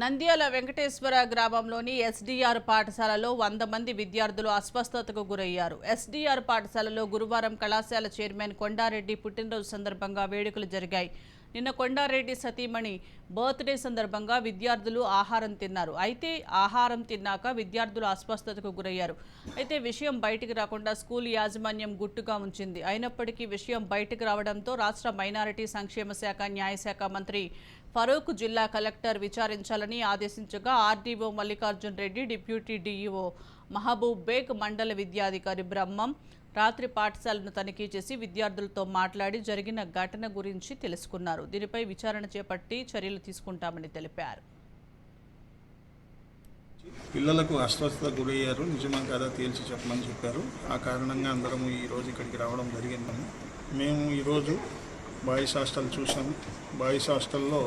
నంద్యాల వెంకటేశ్వర గ్రామంలోని ఎస్డీఆర్ పాఠశాలలో వంద మంది విద్యార్థులు అస్వస్థతకు గురయ్యారు. ఎస్డీఆర్ పాఠశాలలో గురువారం కళాశాల చైర్మన్ కొండారెడ్డి పుట్టినరోజు సందర్భంగా వేడుకలు జరిగాయి. నిన్న కొండారెడ్డి సతీమణి బర్త్డే సందర్భంగా విద్యార్థులు ఆహారం తిన్నారు. అయితే ఆహారం తిన్నాక విద్యార్థులు అస్వస్థతకు గురయ్యారు. అయితే విషయం బయటికి రాకుండా స్కూల్ యాజమాన్యం గుట్టుగా ఉంచింది. అయినప్పటికీ విషయం బయటకు రావడంతో రాష్ట్ర మైనారిటీ సంక్షేమ శాఖ న్యాయశాఖ మంత్రి ఫరూక్ జిల్లా కలెక్టర్ విచారించాలని ఆదేశించగా RDO Mallikarjun Reddy deputy DEO Mahaboob Baig మండల విద్యాధికారి బ్రహ్మం రాత్రి పాఠశాలను తనిఖీ చేసి విద్యార్థులతో మాట్లాడి జరిగిన ఘటన గురించి తెలుసుకున్నారు. దీనిపై విచారణ చేపట్టి చర్యలు తీసుకుంటామని తెలిపారు. పిల్లలకు అస్వస్థత గురయ్యారు. నిజమా కాదా తేల్చి చెప్పమని చెప్పారు. ఆ కారణంగా అందరం ఈరోజు ఇక్కడికి రావడం జరిగిందని మేము ఈరోజు బాయ్స్ హాస్టల్ చూసాము బాయ్స్ హాస్టల్లో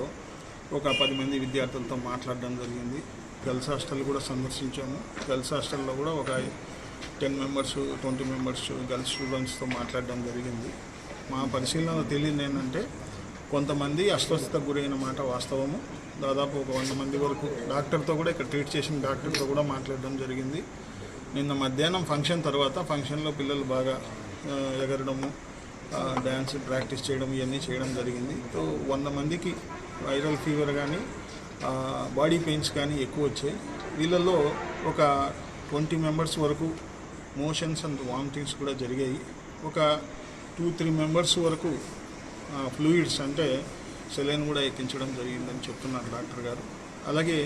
ఒక పది మంది విద్యార్థులతో మాట్లాడడం జరిగింది. గర్ల్స్ హాస్టల్ కూడా సందర్శించాము. గర్ల్స్ హాస్టల్లో కూడా ఒక ten members twenty members girls స్టూడెంట్స్తో మాట్లాడడం జరిగింది. మా పరిశీలనలో తెలియదు ఏంటంటే కొంతమంది అస్వస్థతకు గురైన మాట వాస్తవము. దాదాపు ఒక వంద మంది వరకు డాక్టర్తో కూడా ఇక్కడ ట్రీట్ చేసిన డాక్టర్తో కూడా మాట్లాడడం జరిగింది. నిన్న మధ్యాహ్నం ఫంక్షన్ తర్వాత ఫంక్షన్లో పిల్లలు బాగా ఎగరడము డ్యాన్స్ ప్రాక్టీస్ చేయడం ఇవన్నీ చేయడం జరిగింది. సో వంద మందికి వైరల్ ఫీవర్ కానీ బాడీ పెయిన్స్ కానీ ఎక్కువ వచ్చాయి. వీళ్ళల్లో ఒక ట్వంటీ మెంబర్స్ వరకు మోషన్స్ అండ్ వామిటింగ్స్ కూడా జరిగాయి. ఒక టూ త్రీ మెంబర్స్ వరకు ఫ్లూయిడ్స్ అంటే సెలైన్ కూడా ఎక్కించడం జరిగిందని చెప్తున్నారు డాక్టర్ గారు. అలాగే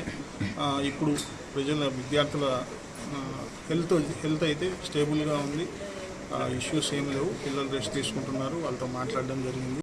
ఇప్పుడు ప్రజల విద్యార్థుల హెల్త్ హెల్త్ అయితే స్టేబుల్గా ఉంది. ఇష్యూస్ ఏం లేవు. పిల్లలు రెస్ట్ తీసుకుంటున్నారు. వాళ్ళతో మాట్లాడడం జరిగింది.